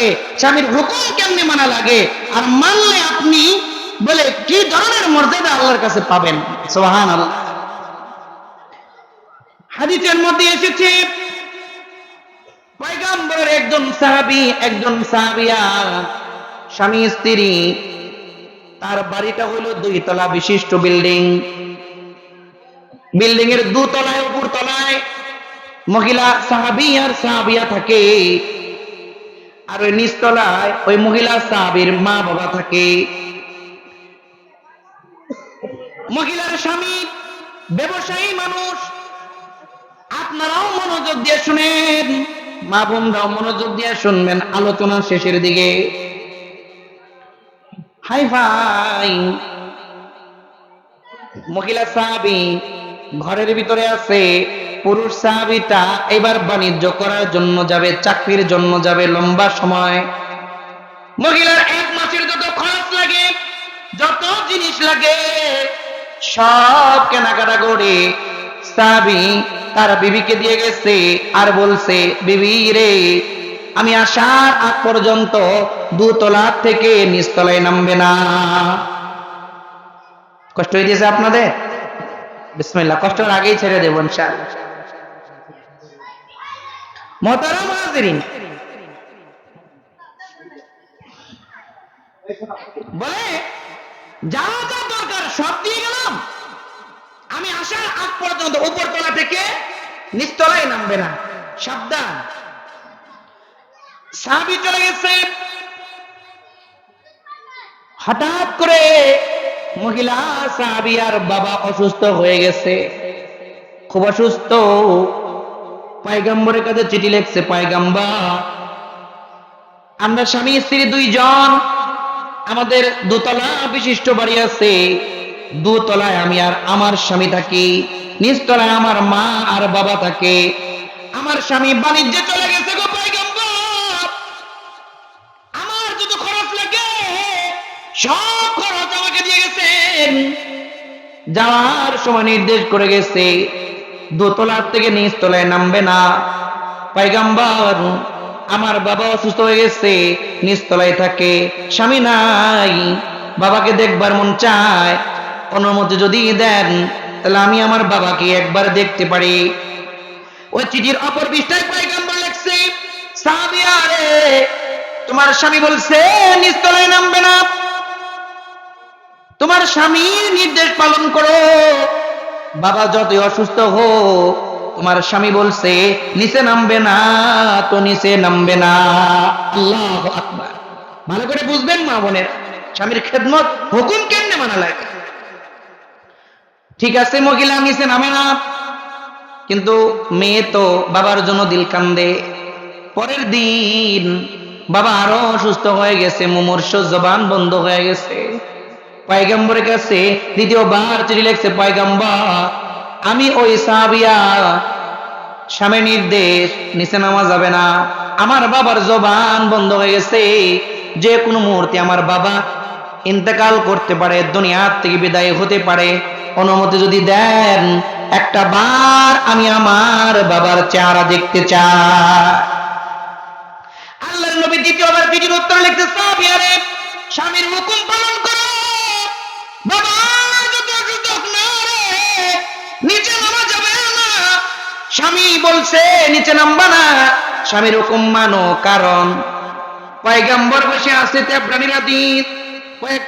লাগে, স্বামীর হুকুম কেমনে মানা লাগে? আর মানলে আপনি বলে, কি ধরনের মর্যাদা আল্লাহর কাছে পাবেন? সোহান আল্লাহ হাদিসের মধ্যে এসেছে, পয়গাম্বরের একজন সাহাবী, একজন সাহাবিয়া, স্বামী, স্ত্রী, তার বাড়িটা হলো দুই তলা বিশিষ্ট বিল্ডিং। বিল্ডিং এর দুতলায় উপর তলায় মহিলা সাহাবি আর সাহাবিয়া থাকে। আর ওই নিচতলায় ওই মহিলা সাহাবির মা বাবা থাকে। মহিলার স্বামী, ব্যবসায়ী মানুষ, আপনারাও মনোযোগ দিয়ে শুনেন, মা বোনরাও মনোযোগ দিয়ে শুনবেন আলোচনা শেষের দিকে। হাই ভাই, মহিলা সাহাবি ঘরের ভিতরে আছে। পুরুষ সাহাবিটা এবার বাণিজ্য করার জন্য যাবে, চাকরির জন্য যাবে লম্বা সময়। মহিলার এক মাসের যত খরচ লাগে, যত জিনিস লাগে, সব কেনাকাটা করে সাবি তার বিবিকে দিয়ে গেছে আর বলছে, বিবি রে, আমি আসার আগ পর্যন্ত দুতলা থেকে নিচতলায় নামবে না। কষ্ট হয়ে গেছে আপনাদের? বিসমিল্লাহ কষ্টের আগেই ছেড়ে দেবেন ইনশাআল্লাহ। বলে যা দরকার, সব দিয়ে গেলাম। আমি আসার আগ পর্যন্ত থেকে নিচতলায় নামবে না। সাবধান। সাবি চলে গেছে। হঠাৎ করে মহিলা সাহাবিয়ার বাবা অসুস্থ হয়ে গেছে। খুব অসুস্থ। পায়গাম্বরের কাছে চিঠি লেখছে, পায়গাম্বার, আমরা স্বামী, স্ত্রী দুইজন, আমাদের দোতলা বিশিষ্ট বাড়ি আছে। দোতলায় আমি আর আমার স্বামী থাকি, নিচতলায় আমার মা আর বাবা থাকে। আমার স্বামী বাণিজ্যে চলে গেছে গো আমার যত খরচ লাগে, সব খরচ আমাকে দিয়ে গেছেন। যাওয়ার সময় নির্দেশ করে গেছে দোতলার থেকে নিচতলায় নামবে না। পাইগাম্বার, আমার বাবা অসুস্থ হয়ে গেছে নিচতলায় থাকে। স্বামী নাই, বাবাকে দেখবার মন চায়, অনুমতি যদি দেন, তাহলে আমি আমার বাবাকে একবার দেখতে পারি। ওই চিঠির অপর পৃষ্ঠায় পাইগাম্বার লেখছে তোমার স্বামী বলছে নিচতলায় নামবে না। তোমার স্বামীর নির্দেশ পালন করো। বাবা যতই অসুস্থ হোক, তোমার স্বামী বলছে, নিচে নামবে না, তো নিচে নামবে না। আল্লাহ আকবার। ভালো করে বুঝবেন, মা বোনের, স্বামীর খেদমত হুকুম কেমনে মানা লাগে? ঠিক আছে, মহিলা, নিচে নামে না। কিন্তু মেয়ে তো বাবার জন্য দিল কান্দে। পরের দিন বাবা আরও অসুস্থ হয়ে গেছে, মুমূর্ষ জবান বন্ধ হয়ে গেছে। পায়গাম্বরের কাছে দ্বিতীয়বার চিঠি লেখছে, পায়গাম্বার, আমি ওই সাহাবিয়া স্বামী নির্দেশ, নিচে নামা যাবে না। আমার বাবার জবান বন্ধ হয়ে গেছে। যে কোনো মুহূর্তে আমার বাবা ইন্তেকাল করতে পারে, দুনিয়ার থেকে বিদায় হতে পারে। অনুমতি যদি দেন, একটা বার আমি আমার বাবার চেহারা দেখতে চাই। আল্লাহর নবী দ্বিতীয়বার চিঠির উত্তর লিখতে স্বামীর হুকুম পালন করো। বাবা রে, নিচে স্বামী বলছে, নিচে নামবা না। স্বামীর হুকুম মানো, কারণ পয়গাম্বর বসে আছে হাদিস কয়েক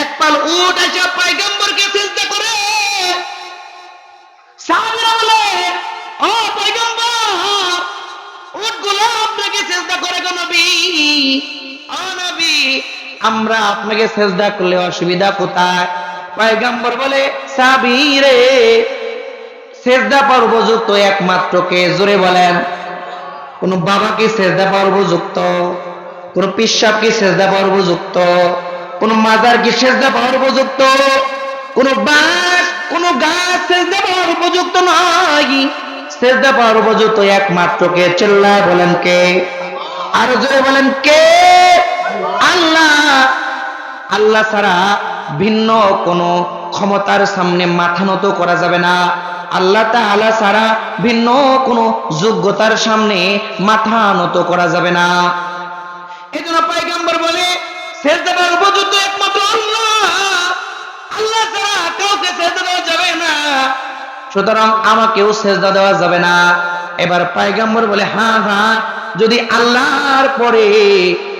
এক পাল উট এসে পয়গাম্বরকে চিন্তা করে। সাহাবীরা বলে, ও পয়গম্বর আপনাকে চেষ্টা করে গো নবী আমরা আপনাকে সেজদা করলে অসুবিধা কোথায়? পয়গম্বর বলে, সাবিরে, সেজদা পাওয়ার উপযুক্ত একমাত্র কে? জোরে বলেন। কোন বাবা কি সেজদা পাওয়ার উপযুক্ত? কোন পিসাব কি সেজদা পাওয়ার উপযুক্ত? কোন মাজার কি সেজদা পাওয়ার উপযুক্ত? কোন বাস কোন গাছ সেজদা পাওয়ার উপযুক্ত নয়। সেজদা পাওয়ার উপযুক্ত একমাত্র কে? চিল্লায় বলেন কে? আর জোরে বলেন কে? আল্লাহ ছাড়া ভিন্ন কোন ক্ষমতার সামনে মাথা নত করা যাবে না। আল্লাহ তাআলা ছাড়া ভিন্ন কোন যোগ্যতার সামনে মাথা নত করা যাবে না। এই জন্য পাইগাম্বর বলে সেজদা উপযুক্ত একমাত্র আল্লাহ। আল্লাহ ছাড়া কাউকে সেজদা দেওয়া যাবে না। সুতরাং আমাকেও সেজদা দেওয়া যাবে না। এবার পাইগাম্বর বলে হ্যাঁ হ্যাঁ যদি আল্লাহর পরে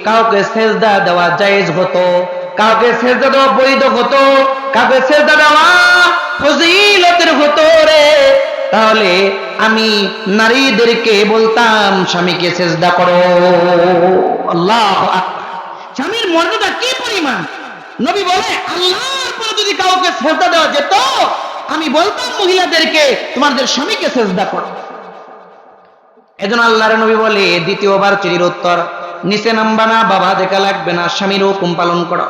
কাউকে সেজদা দেওয়া জায়েজ হতো কাউকে সেজদা দেওয়া বৈধ হতো, কাউকে সেজদা দেওয়া ফজিলতের হতো রে। তাহলে আমি নারীদেরকে বলতাম, স্বামীকে সেজদা করো। আল্লাহ স্বামীর মর্যাদা কি পরিমাণ? নবী বলে, আল্লাহর পরে যদি কাউকে সেজদা দেওয়া যেত, আমি বলতাম মহিলাদেরকে, তোমাদের স্বামীকে সেজদা করো। এজন আল্লাহর নবী বলে, দ্বিতীয়বার চিঠির উত্তর, নিচে নামবা না, বাবা দেখা লাগবে না, স্বামীর হুকুম পালন করো।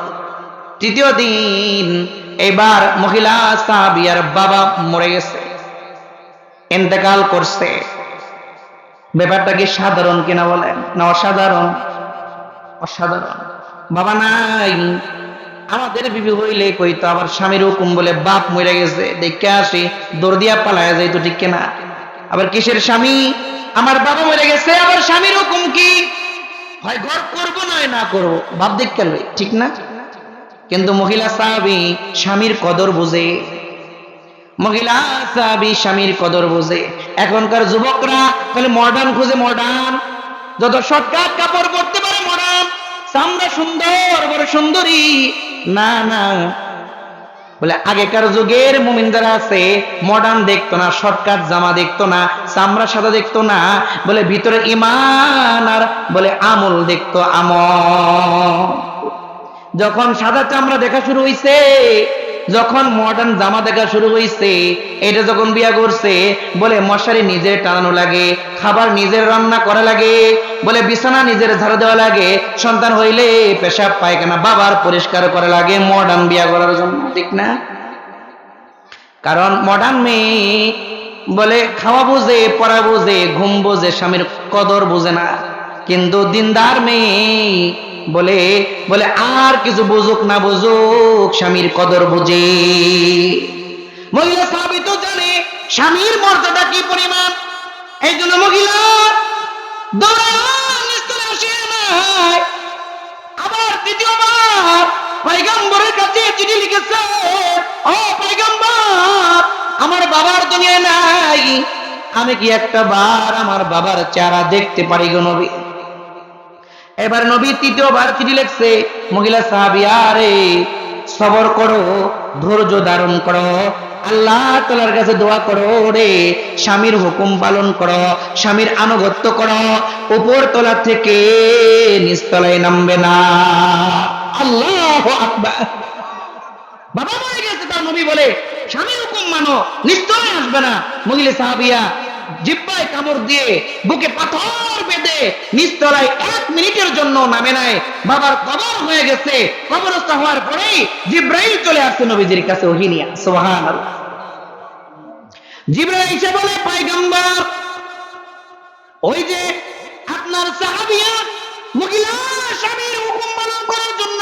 তৃতীয় দিন, এবার মহিলা সাহাবিয়ার বাবা মরে গেছে। ইন্তেকাল করছে। ব্যাপারটা কি সাধারণ কিনা বলেন? না অসাধারণ? অসাধারণ। বাবা নাই। আমাদের বিবি হইলে কইতো আবার স্বামীর হুকুম বলে বাপ মরে গেছে। দেখে আসি, দৌড় দিয়া পালায় যাইতো, ঠিক কিনা? আবার কিসের স্বামী? আমার বাবা মরে গেছে, আবার স্বামীর হুকুম কি? হয় ঘর করব নয় না করব? বাপ লই, ঠিক না? কিন্তু মহিলা সাহাবি স্বামীর কদর বুঝে। মহিলা সাহাবি স্বামীর কদর বুঝে। এখনকার যুবকরা তাহলে মডার্ন খুঁজে মডার্ন যত শর্টকাট কাপড় পরতে পারে মডার্ন চামড়া সুন্দর, বড় সুন্দরী। না না। বলে, আগেকার যুগের মুমিন যারা আছে মডার্ন দেখতো না শর্টকাট জামা দেখতো না, চামড়া সাদা দেখতো না। বলে, ভিতরে ইমান আর বলে, আমল দেখতো আমল। যখন সাদা চামড়া দেখা শুরু হইছে, যখন মডার্ন জামা দেখা শুরু হইছে, এটা যখন বিয়া করছে, বলে মশারি নিজের টানানো লাগে, খাবার নিজের রান্না করা লাগে, বলে বিছানা নিজের ঝাড়ু দেওয়া লাগে, সন্তান হইলে পেশাব, পায়খানা বাবার পরিষ্কার করা লাগে মডার্ন বিয়া করার জন্য, ঠিক না? কারণ মডার্ন মেয়ে বলে খাওয়া বুঝে, পড়া বুঝে, ঘুম বুঝে, স্বামীর কদর বোঝে না। কিন্তু দিনদার মেয়ে বলে বলে, আর কিছু বুঝুক না বুঝুক, স্বামীর কদর বুঝে। মহিলা স্বামী তো জানে, স্বামীর মর্যাদা কি পরিমাণ? এই জন্য মহিলা আবার কাছে চিঠি লিখেছে, ও আমার বাবার দুনিয়া নাই। আমি কি একটা বার আমার বাবার চেহারা দেখতে পারি গো নবী? এবার নবী তৃতীয়বার চিঠি লিখছে, মহিলা সাহাবিয়া সবর করো, ধৈর্য ধারণ করো, আল্লাহ তালার কাছে দোয়া করো রে, স্বামীর হুকুম পালন করো, স্বামীর আনুগত্য করো, উপর তলা থেকে নিচতলায় নামবে না। আল্লাহ বাবা মরে গেছে, তার নবী বলে, স্বামীর হুকুম মানো নিশ্চয় আসবে না। মহিলা সাহাবিয়া জিব্বায় কামড় দিয়ে বুকে পাথর বেঁধে নিস্তলায় এক মিনিটের জন্য নামে নাই। বাবার কবর হয়ে গেছে। কবরস্থ হওয়ার পরেই জিব্রাইল চলে আসছে নবীজির কাছে। ওহিনিয়া সোহান জিব্রাইল এসে বলে ওই যে আপনার সাহাবিয়া মহিলা স্বামীর হুকুম পালন করার জন্য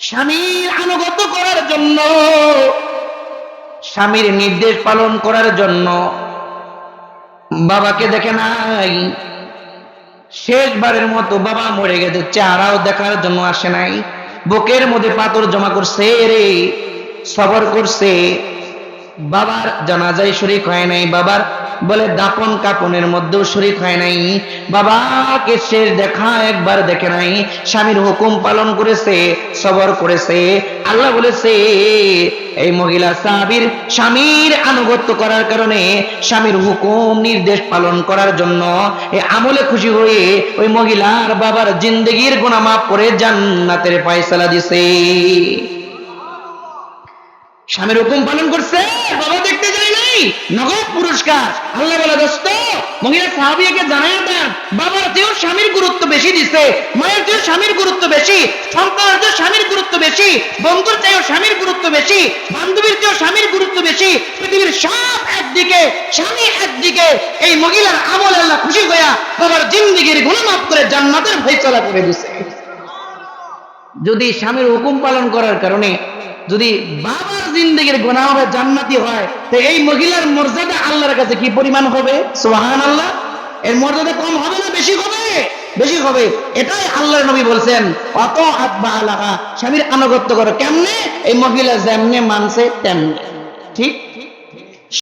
স্বামীর আনুগত্য করার জন্য স্বামীর নির্দেশ পালন করার জন্য বাবাকে দেখে নাই। শেষবারের মতো বাবা মরে গেছে, চেহারাও দেখার জন্য আসে নাই। বুকের মধ্যে পাথর জমা করছে রে, সবর করছে। বাবার জানাজায় শরিক হয় নাই, বাবার বলে দাপন কাপনের মধ্যেও শরিক হয় নাই। বাবাকে শেষ দেখা একবার দেখে নাই। স্বামীর হুকুম পালন করেছে, সবর করেছে। আল্লাহ বলেছে, এই মহিলা সাহাবীর স্বামীর আনুগত্য করার কারণে স্বামীর হুকুম নির্দেশ পালন করার জন্য এই আমলে খুশি হয়ে ওই মহিলার বাবার জিন্দগির গুণা মাফ করে জান্নাতের পায়সালা দিছে। স্বামীর হুকুম পালন করছে, বাবা নাই, নগদ পুরস্কার। আল্লাহ বলে, দোস্ত, মহিলা সাহাবিয়াকে জানাই দেন বাবার চেয়েও স্বামীর গুরুত্ব বেশি দিছে, মায়ের চেয়েও স্বামীর গুরুত্ব বেশি, সন্তানের চেয়েও স্বামীর গুরুত্ব বেশি, বন্ধুর চেয়েও স্বামীর গুরুত্ব বেশি, বান্ধবীর চেয়েও স্বামীর গুরুত্ব বেশি, পৃথিবীর সব একদিকে, স্বামী একদিকে এই মহিলার আমল আল্লাহ খুশি হইয়া বাবার জিন্দিগির গুণমাপ করে জান্নাতের ফয়সালা করে দিছে। যদি স্বামীর হুকুম পালন করার কারণে যদি বাবার জিন্দগির গোনা হবে জান্নাতি হয়, তো এই মহিলার মর্যাদা আল্লাহর কাছে কি পরিমাণ হবে? সোহান আল্লাহ এর মর্যাদা কম হবে না বেশি হবে? বেশি হবে। এটাই আল্লাহ নবী বলছেন, অত বা আলাহা। স্বামীর আনুগত্য করো। কেমনে? এই মহিলা যেমনে মানছে তেমনি। ঠিক?